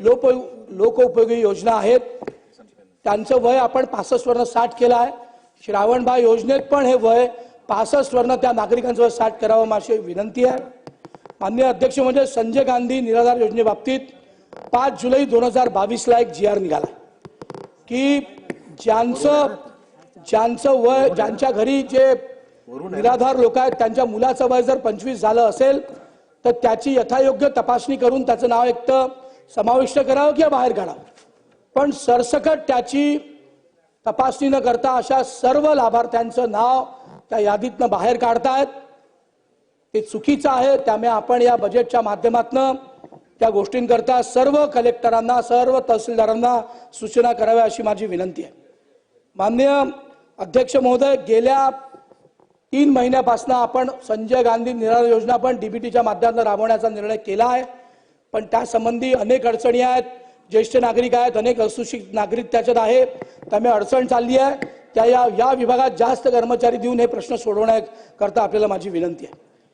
लोक लोकोपयोगी योजना आहेत. त्यांचं वय आपण पासष्ट वर्ण साठ केलं आहे. श्रावणबा योजनेत पण हे वय पासष्ट वर्ण त्या नागरिकांचं वय साठ करावं माझी विनंती आहे. माननीय अध्यक्ष म्हणजे संजय गांधी निराधार योजनेबाबतीत पाच जुलै दोन हजार बावीसला एक जी आर निघाला. की ज्यांचं ज्यांचं वय ज्यांच्या घरी जे निराधार लोक आहेत त्यांच्या मुलाचं वय जर पंचवीस झालं असेल तर त्याची यथायोग्य तपासणी करून त्याचं नाव एक तर समाविष्ट करावं किंवा बाहेर काढावं. पण सरसकट त्याची तपासणी न करता अशा सर्व लाभार्थ्यांचं नाव त्या यादीतनं बाहेर काढतायत. ते चुकीचं आहे त्यामुळे आपण या बजेटच्या माध्यमातून त्या गोष्टींकरता सर्व कलेक्टरांना सर्व तहसीलदारांना सूचना कराव्या अशी माझी विनंती आहे. माननीय अध्यक्ष महोदय गेल्या तीन महिन्यापासून आपण संजय गांधी निराधार योजना पण डीबीटीच्या माध्यमातून राबवण्याचा निर्णय केला आहे. पण त्यासंबंधी अनेक अडचणी आहेत. ज्येष्ठ नागरिक आहेत अनेक असुशिक्षित नागरिक त्याच्यात आहे त्यामुळे अडचण चालली आहे. त्या या या विभागात जास्त कर्मचारी देऊन हे प्रश्न सोडवण्याकरता आपल्याला माझी विनंती आहे.